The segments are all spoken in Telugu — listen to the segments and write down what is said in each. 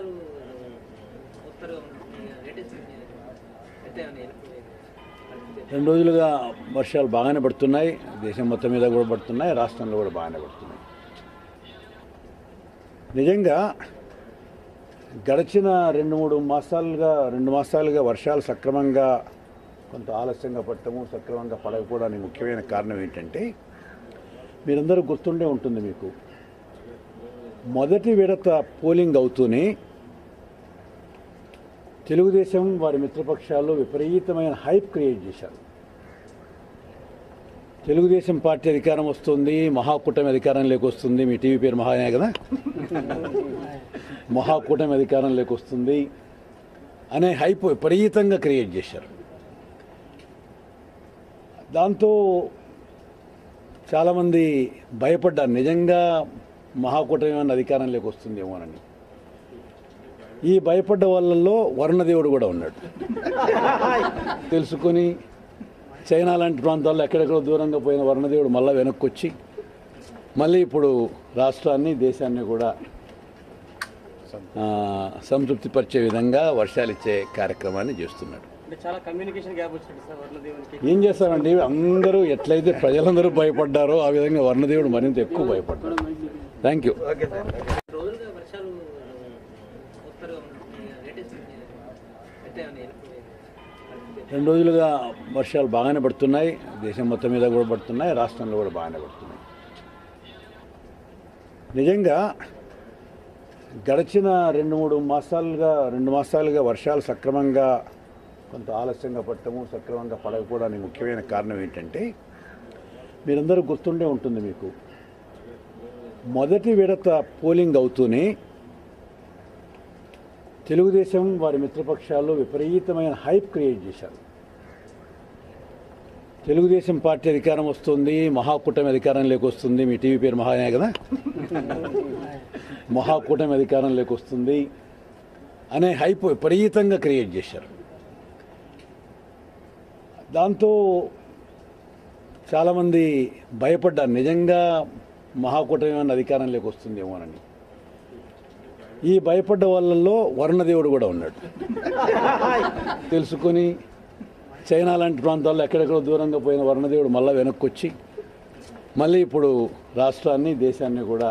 వర్షాలు రెండు రోజులుగా వర్షాలు బాగానే పడుతున్నాయి. దేశం మొత్తం మీద కూడా పడుతున్నాయి. రాష్ట్రంలో కూడా బాగానే పడుతున్నాయి. నిజంగా గడిచిన రెండు మూడు మాసాలుగా రెండు మాసాలుగా వర్షాలు సక్రమంగా కొంత ఆలస్యంగా పడటము సక్రమంగా పడకపోవడానికి ముఖ్యమైన కారణం ఏంటంటే మీరందరూ గుర్తుండే ఉంటుంది మీకు. మొదటి విడత పోలింగ్ అవుతూనే తెలుగుదేశం వారి మిత్రపక్షాలు విపరీతమైన హైప్ క్రియేట్ చేశారు. తెలుగుదేశం పార్టీ అధికారం వస్తుంది మహాకూటమి అధికారంలోకి వస్తుంది. మీ టీవీ పేరు మహానే కదా? మహాకూటమి అధికారంలోకి వస్తుంది అనే హైప్ విపరీతంగా క్రియేట్ చేశారు. దాంతో చాలామంది భయపడ్డారు. నిజంగా మహాకూటమి ఏమన్నా అధికారంలోకి వస్తుందేమోనని. ఈ భయపడ్డ వాళ్ళల్లో వరుణదేవుడు కూడా ఉన్నాడు. తెలుసుకొని చైనా లాంటి ప్రాంతాల్లో ఎక్కడెక్కడో దూరంగా పోయిన వరుణదేవుడు మళ్ళీ వెనక్కి వచ్చి మళ్ళీ ఇప్పుడు రాష్ట్రాన్ని దేశాన్ని కూడా ఆ, సంతృప్తిపరిచే విధంగా వర్షాలు ఇచ్చే కార్యక్రమాన్ని చేస్తున్నాడు. అంటే చాలా కమ్యూనికేషన్ గ్యాప్ వచ్చింది సార్ వర్ణదేవునికి. ఏం చేస్తారండి? అందరూ ఎట్లయితే ప్రజలందరూ భయపడ్డారో ఆ విధంగా వర్ణదేవుడు మరింత ఎక్కువ భయపడ్డాడు. థ్యాంక్ యూ రోజులుగా వర్షాలు వస్తారు లేటెస్ట్ అయితే రెండు రోజులుగా వర్షాలు బాగానే పడుతున్నాయి. దేశం మొత్తం మీద కూడా పడుతున్నాయి. రాష్ట్రంలో కూడా బాగానే పడుతున్నాయి. నిజంగా గడిచిన రెండు మూడు మాసాలుగా రెండు మాసాలుగా వర్షాలు సక్రమంగా కొంత ఆలస్యంగా పడటము సక్రమంగా పడకపోవడానికి ముఖ్యమైన కారణం ఏంటంటే మీరందరూ గుర్తుండే ఉంటుంది మీకు. మొదటి విడత పోలింగ్ అవుతూనే తెలుగుదేశం వారి మిత్రపక్షాల్లో విపరీతమైన హైప్ క్రియేట్ చేశారు. తెలుగుదేశం పార్టీ అధికారం వస్తుంది మహాకూటమి అధికారం వస్తుంది. మీ టీవీ పేరు మహానే కదా? మహాకూటమి అధికారం వస్తుంది అనే హైప్ విపరీతంగా క్రియేట్ చేశారు. దాంతో చాలామంది భయపడ్డారు. నిజంగా మహాకూటమి ఏమన్నా అధికారంలోకి వస్తుందేమోనని. ఈ భయపడ్డ వాళ్ళల్లో వరుణదేవుడు కూడా ఉన్నాడు. తెలుసుకొని చైనా లాంటి ప్రాంతాల్లో ఎక్కడెక్కడో దూరంగా పోయిన వరుణదేవుడు మళ్ళీ వెనక్కి వచ్చి మళ్ళీ ఇప్పుడు రాష్ట్రాన్ని దేశాన్ని కూడా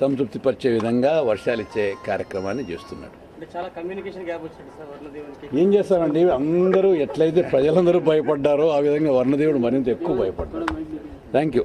సంతృప్తిపరిచే విధంగా వర్షాలు ఇచ్చే కార్యక్రమాన్ని చేస్తున్నాడు. అంటే చాలా కమ్యూనికేషన్ గ్యాప్ వచ్చింది సార్ వర్ణదేవునికి. ఏం చేస్తారండి? అందరూ ఎట్లయితే ప్రజలందరూ భయపడ్డారో ఆ విధంగా వర్ణదేవుడు మరింత ఎక్కువ భయపడ్డాడు. Thank you